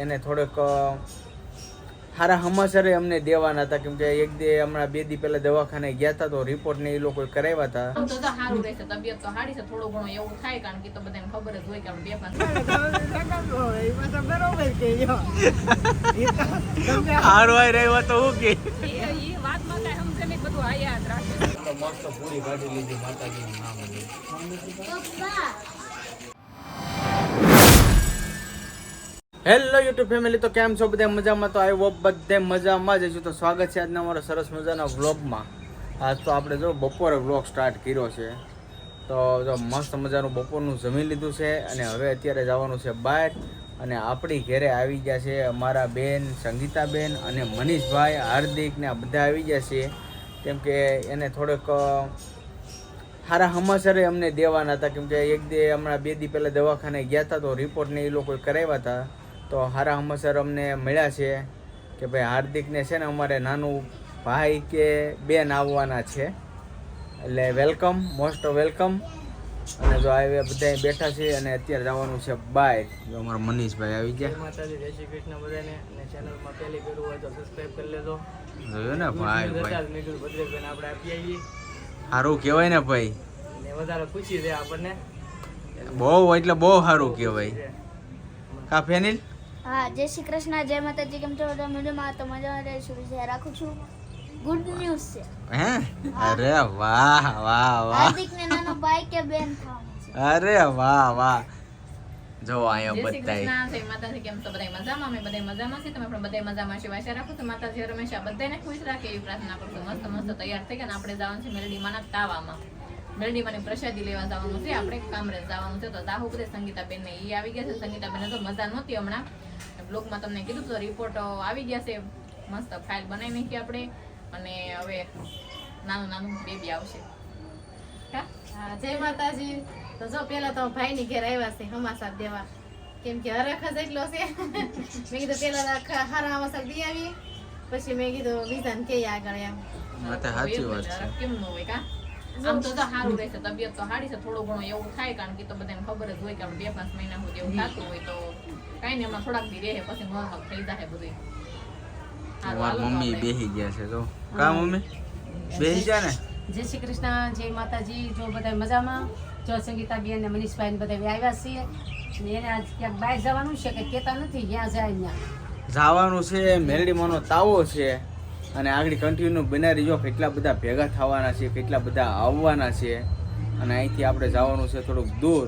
એને થોડોક સારા સમાચારે અમને દેવાના હતા. કેમ કે એક દે હમણાં બે દી પહેલા દવાખાને ગયા હતા તો રિપોર્ટ ને એ લોકો કરાવ્યા હતા. તો સારું રહેશે તબિયત તો સારી છે થોડું ઘણું એવું થાય કારણ કે તો બધાને ખબર જ હોય કે આપણે બે પાંચ હારું આઈ રહ્યો તો હું કે? એ એ વાતમાં કાંઈ સમજે નહીં બધું આ યાદ રાખે. મસ્ત પૂરી કાઢી લીધી માતાજીનું નામ હેલો યુટ્યુબ ફેમિલી તો કેમ છો બધા? મજામાં તો આવ્યો બધે મજામાં જ છું તો સ્વાગત છે આજના અમારા સરસ મજાના વ્લોગમાં આજ તો આપણે જો બપોરે વ્લોગ સ્ટાર્ટ કર્યો છે. તો જો મસ્ત મજાનું બપોરનું જમી લીધું છે અને હવે અત્યારે જવાનું છે બહાર. અને આપણી ઘરે આવી ગયા છે અમારા બેન, સંગીતાબેન અને મનીષભાઈ, હાર્દિક ને આ બધા આવી ગયા છે. કેમ કે એને થોડોક સારા સમાચારે અમને દેવાના હતા. કેમ કે એક દે હમણાં બે દી પહેલાં દવાખાને ગયા હતા તો રિપોર્ટને એ લોકોએ કરાવ્યા હતા. તો સારા સમાચાર અમને મળ્યા છે કે ભાઈ હાર્દિકને છે ને અમારે નાનું ભાઈ કે બેન આવવાના છે. એટલે વેલકમ મોસ્ટ વેલકમ. અને જો આવે બધા બેઠા છે અને અત્યારે જવાનું છે બાય. જો અમારા મનીષભાઈ આવી ગયા. માતાજી જય શ્રી કૃષ્ણ બધાને. અને ચેનલમાં પહેલી કર્યું હોય તો સબસ્ક્રાઇબ કરી લેજો. જોયો ને ભાઈ ભાઈ. મેં કીધું ભદ્રેશભાઈને આપણે આપી આવીએ. સારું કહેવાય ને ભાઈ. ને વધારે ખુશી છે આપણને. બહુ એટલે બહુ સારું કહેવાય. કા ફેનિલ? હા જય શ્રી કૃષ્ણ જય માતાજી કેમ છો બધા? મજામાં? તો મજામાં રહીશું. વિશે રાખું છું. ગુડ ન્યૂઝ છે. હે? અરે વાહ વાહ વાહ. હાર્દિક ને નાનો ભાઈ કે બેન થવાનું છે? અરે વાહ વાહ. જો અહીંયા જય શ્રી બધાય. કૃષ્ણ જય માતાજી કેમ છો? બધા મજામાં? અમે બધા મજામાં છે તમે પણ બધા મજામાં છે આશા રાખો તો માતાજી હંમેશા બધાને ખુશ રાખે એવી પ્રાર્થના કરશું મસ્ત મસ્ત તૈયાર થઈ ગયા આપણે જવાનું છે મેલડીમાના તાવામાં. મેલડીમાની પ્રસાદી લેવા જવાનું છે આપણે કામરેજ જવાનું છે તો દાહુ બધે સંગીતાબેન ને એ આવી ગયા છે. સંગીતાબેન તો મજા નહોતી હમણાં. બ્લોગમાં તમને કીધું તો રિપોર્ટ આવી ગયા છે. મસ્ત ફાઇલ બનાવી નાખી આપણે. અને હવે નાનું નાનું બેબી આવશે. જય માતાજી. તો જો પેલા તો ભાઈ ની ઘેર આવ્યા છે હમાસા દેવા. કેમ કે હરખ જ એટલો છે. મેં કીધું પેલા આખા હારા હમાસા દી આવી. પછી મેં કીધું વિધાન કે આગળ એમ. આ સાચી વાત છે. કેમ નો હોય કા આમ તો સારું રહેશે તબિયત તો સારી છે થોડું ઘણું એવું થાય કારણ કે તો બધાને ખબર જ હોય કે આપણે બે પાંચ મહિના સુધી એવું થતું હોય તો કાંઈ નહીં હમણાં થોડાક દી રહે પછી નોર્મલ થઈ જાય બધું મમ્મી બેસી ગયા છે તો કા મમ્મી? બેસી ગયા ને. જય શ્રી કૃષ્ણ જય માતાજી જો બધા મજામાં? જો સંગીતાબેન ને મનીષભાઈ ને બધા આવ્યા છીએ. એને આજ ક્યાંક બહાર જવાનું છે કે કહેતા નથી ક્યાં જાય ત્યાં જવાનું છે મેલડીમાંનો તાવો છે. અને આગળ કન્ટિન્યુ બનાવી રહીજો કેટલા બધા ભેગા થવાના છે, કેટલા બધા આવવાના છે. અને અહીંથી આપણે જવાનું છે થોડુંક દૂર.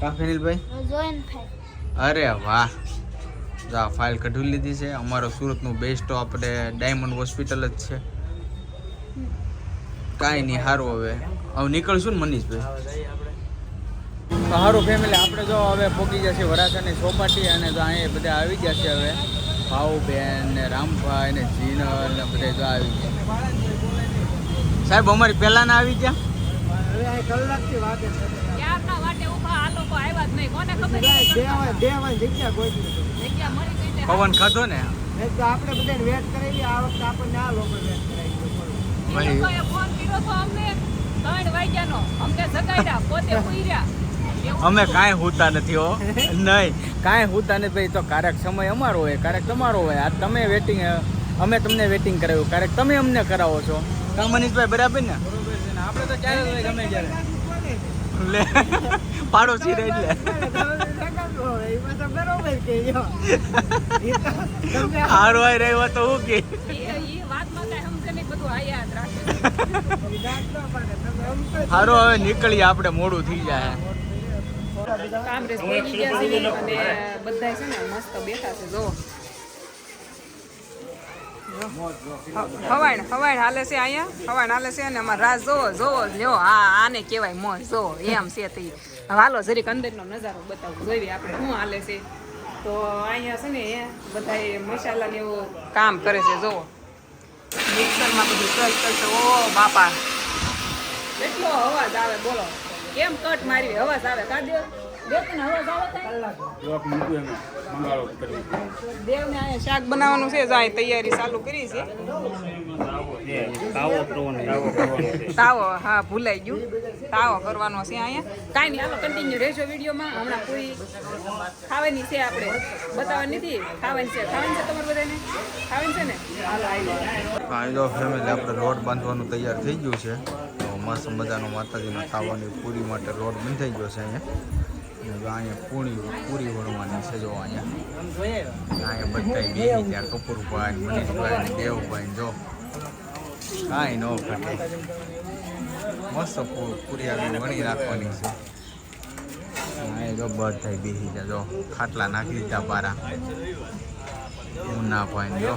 કા ફેનિલભાઈ અરે વાહ. જો ફાઇલ કઢી લીધી છે. અમારો સુરતનું બેસ્ટ આપણે ડાયમંડ હોસ્પિટલ જ છે. કાંઈ નહીં, સારું હવે. હવે નીકળશું ને મનીષભાઈ? સારું ફેમિલી આપણે જો હવે પહોંચી જશે વરાછાની ચોપાટી અને તો અહીંયા બધા આવી ગયા છે હવે. ભાઉબેન ને રામભાઈ ને જીનલ ને બધા જો આવી ગયા. સાહેબ અમારી પહેલા ના આવી ગયા. પવન ખાધો ને? આપણે બધાને વેટ કરાવી. આ વખતે આપણને આ લોકો વેટ કરાવી. ફોન કર્યો તો અમને ત્રણ વાગ્યાનો. અમને જગાડ્યા પોતે અમે કાંઈ હોતા નથી હો. નહીં, કાંઈ હોતા નથી, ભાઈ, તો ક્યારેક સમય અમારો હોય ક્યારેક તમારો હોય. આ તમે વેટિંગ અમે તમને વેટિંગ કરાવ્યું. ક્યારેક તમે અમને કરાવો છો. કા મનીષભાઈ બરાબર ને? આપણે તો ક્યારે ગમે ત્યારે લે, પાડોશી રહી એટલે. હારો આઈ રહ્યો તો હું કે? હારો, હવે નીકળીએ આપણે, મોડું થઈ જાય. કામરેજ પહોંચી ગયા છે અને બધા છે ને મસ્ત બેઠા છે જો હવાણ હવાણ હાલે છે અહીંયા? હવાણ હાલે છે અને અમારે રાજ જોવો જોવો લ્યો હા આને કહેવાય મોજ જોવો એમ છે તે. હાલો જરીક અંદરનો નજારો બતાવું જોઈએ આપણે શું હાલે છે. તો અહીંયા છે ને બધા મસાલા ને એવું કામ કરે છે જોવો મિક્સરમાં બધું ચલ કરશે છે ઓ બાપા. એટલો અવાજ આવે બોલો. કેમ કટ મારી અવાજ આવે કાઢ્યો? શાક બનાવવાનું છે જાય તૈયારી ચાલુ કરી છે. તાવો હા ભૂલાઈ ગયું. તાવો કરવાનો છે અહીંયા. કાંઈ નહીં હાલો કન્ટિન્યુ રહેજો વિડીયોમાં. હમણાં પૂરી ખાવાની છે આપણે. બતાવવાની નથી. ખાવાની છે. ખાવાની છે તમારે બધાને? ખાવાની છે ને? હાલો ફેમિલી આપણે રોડ બાંધવાનું તૈયાર થઈ ગયું છે. તો મસ્ત મજાનો માતાજીના ખાવાની પૂરી માટે રોડ બંધાઈ ગયો છે અહીંયા. અહીંયા પૂરી પૂરી વણવાની છે જો અહીંયા. અહીંયા બધા બેસી ત્યાં કપૂરભાઈ, મનીષભાઈ, દેવભાઈ, જો. કાંઈ ન ઘટે. મસ્ત પૂરી આગળ વણી રાખવાની છે. અહીંયા જો બધા બેસી જાય જો. ખાટલા નાખી દીધા બારા ઉના ભાઈ જો.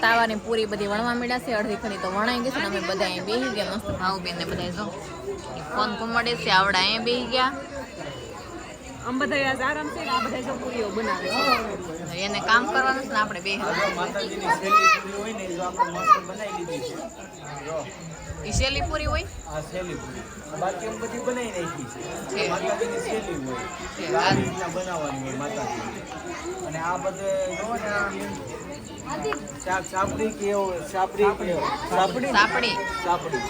તાવાની પૂરી બધી વણવા મળ્યા છે. અડધી ખરી તો વણાઈ ગઈ છે અમે બધા અહીં બેસી ગયા. મસ્ત ભાવ બેન ને બધા જો. ફોન કુમડે છે, આવડા અહીં બેસી ગયા. આમ બધા આરામ છે આ બધા જો પૂરીઓ બનાવે છે. એને કામ કરવાનું છે ને આપણે બે માતાજીની પૂરી હોય ને જો આપણે મસ્ત બનાવી લીધી છે. જો. શેલી પૂરી હોય? આ પૂરી. બાકી એમ બધી બનાવી નાખી છે. માતાજીની છેલ્લી હોય. છે. આ રીતના બનાવવાની હોય માતાજી અને આ બધે જો ને સાપડી કેવો સાપડી કે સાપડી સાપડી સાપડી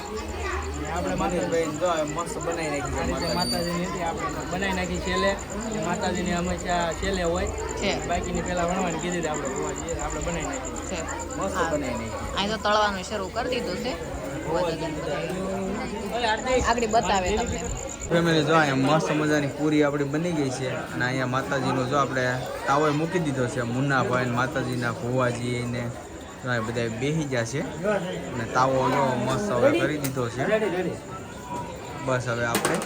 આપણે મનીષભાઈ જો મસ્ત બનાવી નાખી માતાજીની હતી આપણે બનાવી નાખી છેલ્લે. માતાજીની હંમેશા છેલ્લે હોય. છે. બાકીની પેલા વણવાની કીધી હતી આપણે આપણે બનાવી નાખી. છે. મસ્ત બનાવી નાખી. અહીં તો તળવાનું શરૂ કરી દીધું છે. આગળ બતાવે તમને. ફેમિલી જો અહીંયા મસ્ત મજાની પૂરી આપણી બની ગઈ છે. અને અહીંયા માતાજીનો જો આપણે તાવો મૂકી દીધો છે. મુન્નાભાઈ ને માતાજીના ભુવાજી ને જો બધા બેસી ગયા છે. અને તાવો જો મસ્ત હવે કરી દીધો છે. બસ હવે આપણે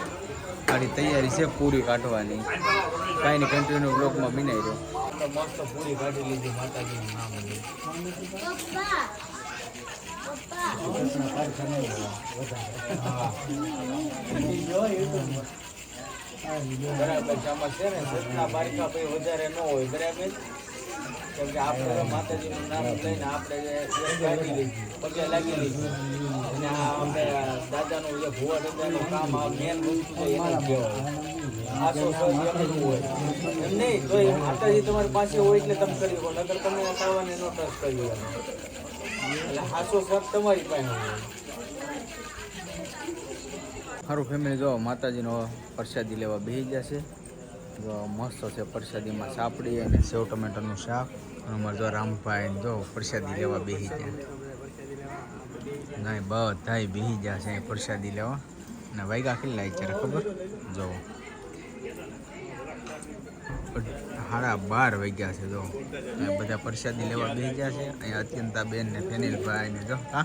આની તૈયારી છે પૂરી કાઢવાની. કાંઈ નહીં કન્ટિન્યુ બ્લોકમાં બિનાઈ રહ્યો. મસ્ત પૂરી કાઢી લીધી માતાજીનું નામ લઈ પપ્પા. પપ્પા બરાબર ચામચ છે ને સતના બારકા પછી વધારે ન હોય બરાબર? આસો તમારી પાસે હોય એટલે તમે કરી નગર તમે ખાવાને ન ટ્રસ્ટ કરી એટલે હાસો સહજ તમારી પાસે સારું ફેમિલી જો માતાજીનો પ્રસાદી લેવા બેસી જશે મસ્ત છે પ્રસાદીમાં સાપડી અને સેવ ટમેટાનું શાક. અમારે જો રામભાઈ જો પ્રસાદી લેવા બેસી ગયા. નહીં બધાય બેસી ગયા છે પ્રસાદી લેવા. ને વાગ્યા કેટલા અત્યારે ખબર? જો. સાડા બાર વાગ્યા છે, જો. બધા પ્રસાદી લેવા બેસી ગયા છે. અહીંયા અત્યંતા બેન ને ફેનિલભાઈ ને જો, હા.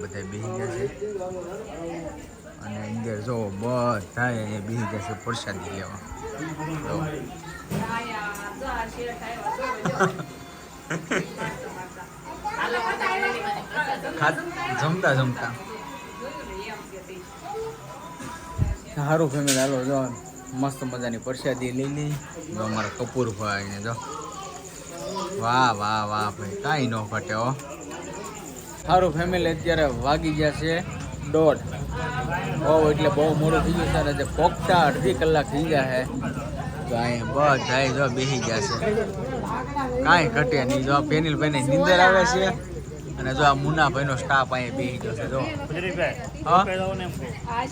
બધા બેસી ગયા છે. અને અંદર જો બધા અહીંયા બેસી છે પ્રસાદી લેવા. જમતા જમતા. સારું ફેમિલી હાલો જો મસ્ત મજાની પરસાદી લઈ લઈ જો અમારા કપૂરભાઈ ને જો. વાહ વાહ વાહ ભાઈ કાંઈ ન ફટે હો. સારું ફેમિલી અત્યારે વાગી ગયા છે દોઢ. બહુ એટલે બહુ મોડું થઈ ગયું છે. અને જે પોખતા અડધી કલાક થઈ ગયા છે. તો અહીંયા બધા જો બેસી ગયા છે. કાંઈ ઘટે નહીં. જો પેનિલ પેનિલભાઈને નીંદર આવે છે અને જો આ મુન્નાભાઈનો સ્ટાફ અહીંયા બેસી ગયો છે જો.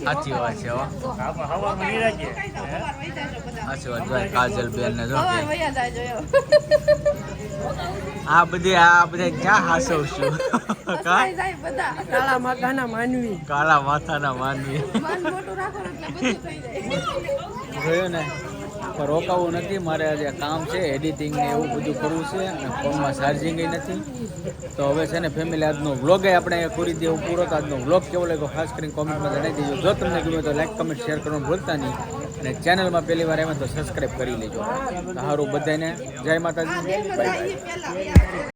સાચી વાત છે હો. સાચી વાત જો કાજલ બેન ને જો આ બધી આ બધા ક્યાં હાસવ છું કાળા માતાના માનવી. કાળા માથાના માનવી. જોયું ને? પણ રોકાવું નથી. મારે આજે કામ છે એડિટિંગ ને એવું બધું કરવું છે અને ફોનમાં ચાર્જિંગ નથી. તો હવે છે ને ફેમિલી આજનો વ્લોગ આપણે પૂરી દેવું પૂરો. તો આજનો વ્લોગ કેવો લાગ્યો ખાસ કરીને કોમેન્ટમાં જણાવી દેજો. જો તમને ગમે તો લાઈક કમેન્ટ શેર કરવાનું ભૂલતા નહીં. અને ચેનલમાં પહેલી વાર એમાં તો સબસ્ક્રાઈબ કરી લેજો. સારું બધાને જય માતાજી.